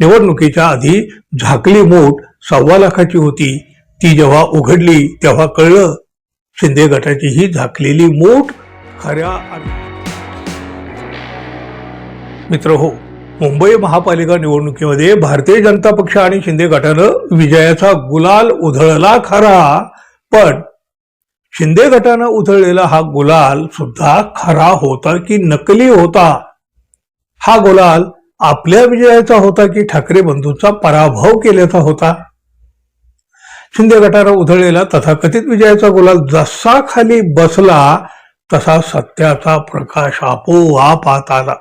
निवडणुकीच्या आधी झाकली मूठ सव्वा लाखाची होती. ती जेव्हा उघडली तेव्हा कळलं शिंदे गटाची ही झाकलेली मूठ खऱ्या मित्र हो मुंबई महापालिका निवडणुकीमध्ये भारतीय जनता पक्ष आणि शिंदे गटानं विजयाचा गुलाल उधळला खरा पण शिंदे गटानं उधळलेला हा गुलाल सुद्धा खरा होता की नकली होता? हा गुलाल आपल्या विजयाचा होता की ठाकरे बंधूंचा पराभव केल्याचा होता. शिंदे गटाला उधळलेला तथाकथित विजयाचा गुलाल जसा खाली बसला तसा सत्याचा प्रकाश आपोआप आत आला.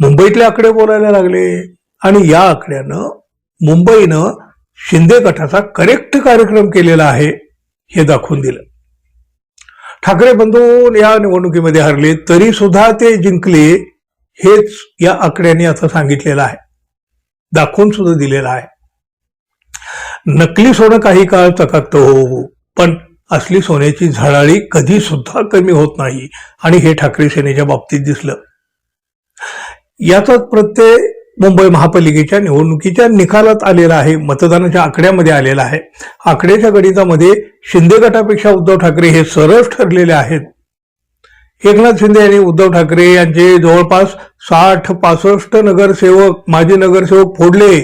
मुंबईतले आकडे बोलायला लागले आणि या आकड्यानं मुंबईनं शिंदे गटाचा करेक्ट कार्यक्रम केलेला आहे हे दाखवून दिलं. ठाकरे बंधू या निवडणुकीमध्ये हरले तरी सुद्धा ते जिंकले हेच या आकड्यांनी आता सांगितलेलं आहे. दाखवून सुद्धा दिलेलं आहे. नकली सोनं काही काळ चकाकतं हो पण असली सोन्याची झळाळी कधी सुद्धा कमी होत नाही आणि हे ठाकरे सेनेच्या बाबतीत दिसलं. याचाच प्रत्यय मुंबई महापालिकेच्या निवडणुकीच्या निकालात आलेला आहे मतदानाच्या आकड्यामध्ये आलेला आहे. आकड्याच्या गणितामध्ये शिंदे गटापेक्षा उद्धव ठाकरे हे सरस ठरलेले आहेत. एकनाथ शिंदे यांनी उद्धव ठाकरे यांचे जवळपास साठ पासष्ट नगरसेवक माजी नगरसेवक फोडले.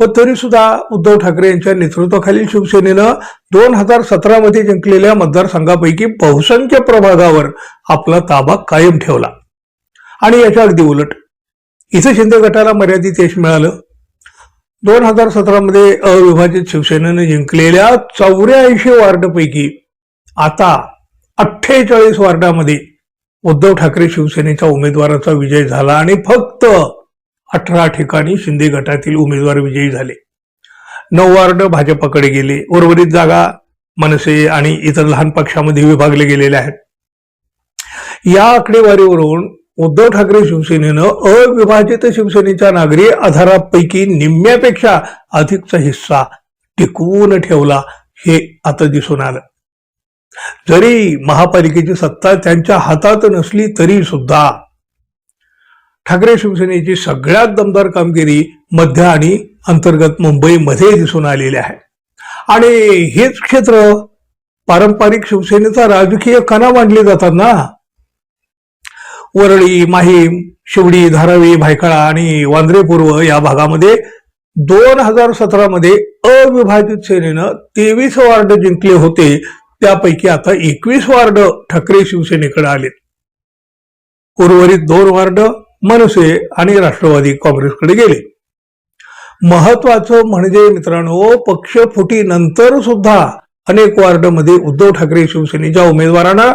पण तरी सुद्धा उद्धव ठाकरे यांच्या नेतृत्वाखालील शिवसेनेनं दोन हजार सतरामध्ये जिंकलेल्या मतदारसंघापैकी बहुसंख्य प्रभागावर आपला ताबा कायम ठेवला. आणि याच्या अगदी उलट इथे शिंदे गटाला मर्यादित यश मिळालं. दोन हजार सतरामध्ये अविभाजित शिवसेनेनं जिंकलेल्या चौऱ्याऐंशी वार्डपैकी आता अठ्ठेचाळीस वार्डामध्ये उद्धव ठाकरे शिवसेनेच्या उमेदवाराचा विजय झाला आणि फक्त अठरा ठिकाणी शिंदे गटातील उमेदवार विजयी झाले. नऊ वार्ड भाजपकडे गेले. उर्वरित जागा मनसे आणि इतर लहान पक्षामध्ये विभागले गेलेले आहेत. या आकडेवारीवरून उद्धव ठाकरे शिवसेनेनं अविभाजित शिवसेनेच्या नागरी आधारापैकी निम्म्यापेक्षा अधिकचा हिस्सा टिकवून ठेवला हे आता दिसून आलं. जरी महापालिकेची सत्ता त्यांच्या हातात नसली तरी सुद्धा ठाकरे शिवसेनेची सगळ्यात दमदार कामगिरी मध्य आणि अंतर्गत मुंबईमध्ये दिसून आलेली आहे. आणि हेच क्षेत्र पारंपरिक शिवसेनेचा राजकीय कणा मानले जातात ना वरळी माहीम शिवडी धारावी भायखळा आणि वांद्रे पूर्व या भागामध्ये दोन हजार सतरा मध्ये अविभाजित सेनेनं तेवीस वार्ड जिंकले होते त्यापैकी आता एकवीस वार्ड ठाकरे शिवसेनेकडे आलेत. उर्वरित दोन वार्ड मनसे आणि राष्ट्रवादी काँग्रेसकडे गेले. महत्वाचं म्हणजे मित्रांनो पक्षफुटीनंतर सुद्धा अनेक वार्डमध्ये उद्धव ठाकरे शिवसेनेच्या उमेदवारांना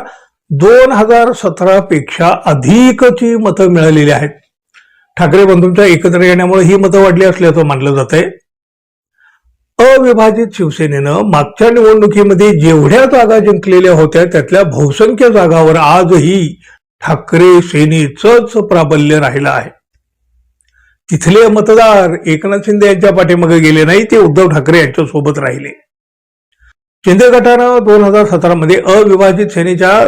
दोन हजार सतरा पेक्षा अधिकची मतं मिळालेली आहेत. ठाकरे बंधूंच्या एकत्र येण्यामुळे ही मतं वाढली असल्याचं मानलं जात आहे अविभाजित शिवसेनेनं मागच्या निवडणुकीमध्ये जेवढ्या जागा जिंकलेल्या होत्या त्यातल्या बहुसंख्य जागावर आजही ठाकरे सेनेचंच प्राबल्य राहिलं आहे. तिथले मतदार एकनाथ शिंदे यांच्या पाठीमागे गेले नाही ते उद्धव ठाकरे यांच्या सोबत राहिले. शिंदे गटानं दोन हजार सतरा मध्ये अविभाजित सेनेच्या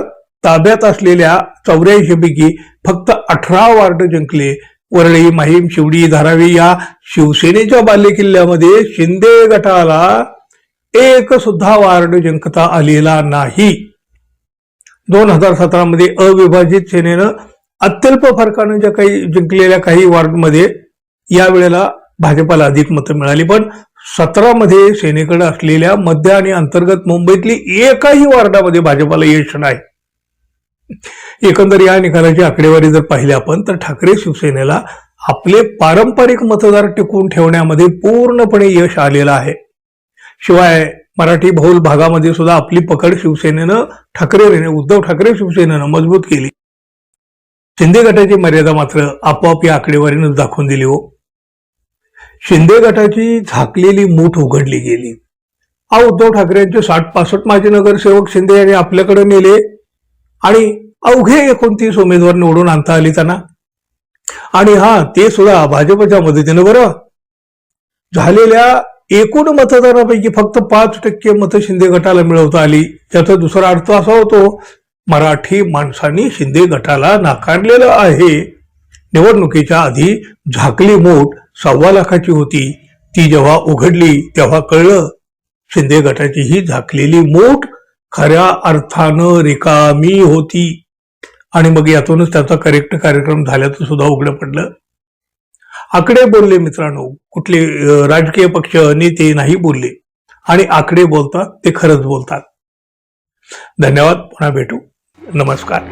ताब्यात असलेल्या चौऱ्याऐंशी पैकी फक्त अठरा वार्ड जिंकले वरळी माहीम शिवडी धारावी या शिवसेनेच्या बालेकिल्ल्यामध्ये शिंदे गटाला एक सुद्धा वार्ड जिंकता आलेला नाही. दोन हजार सतरा मध्ये अविभाजित सेनेनं अत्यल्प फरकानं ज्या काही जिंकलेल्या काही वार्डमध्ये यावेळेला भाजपाला अधिक मतं मिळाली पण सतरा मध्ये सेनेकडे असलेल्या मध्य आणि अंतर्गत मुंबईतली एकाही वार्डामध्ये भाजपाला यश नाही. एकंदर या निकालाची आकडेवारी जर पाहिली आपण तर ठाकरे शिवसेनेला आपले पारंपरिक मतदार टिकवून ठेवण्यामध्ये पूर्णपणे यश आलेलं आहे. शिवाय मराठी बहुल भागामध्ये सुद्धा आपली पकड शिवसेनेनं ठाकरे उद्धव ठाकरे शिवसेनेनं मजबूत केली. शिंदे गटाची मर्यादा मात्र आपोआप या आकडेवारीनं दाखवून दिली हो. शिंदे गटाची झाकलेली मूठ उघडली गेली. हा उद्धव ठाकरेंचे साठ पासष्ट माजी नगरसेवक शिंदे यांनी आपल्याकडे नेले आणि अवघे एकोणतीस उमेदवार निवडून आणता आली त्यांना. आणि हा ते सुद्धा भाजपच्या मदतीनं बरं. झालेल्या एकूण मतदारापैकी फक्त पाच टक्के मतं शिंदे गटाला मिळवता आली. त्याचा दुसरा अर्थ असा होतो मराठी माणसांनी शिंदे गटाला नाकारलेलं आहे. निवडणुकीच्या आधी झाकली मोठ सव्वा लाखाची होती. ती जेव्हा उघडली तेव्हा कळलं शिंदे गटाची ही झाकलेली मूठ खऱ्या अर्थानं रिकामी होती. आणि मग यातूनच त्याचा करेक्ट कार्यक्रम झाल्याचं सुद्धा उघडं पडलं. आकडे बोलले मित्रांनो कुठले राजकीय पक्ष नेते नाही बोलले. आणि आकडे बोलतात ते खरंच बोलतात. धन्यवाद पुन्हा भेटू. नमस्कार.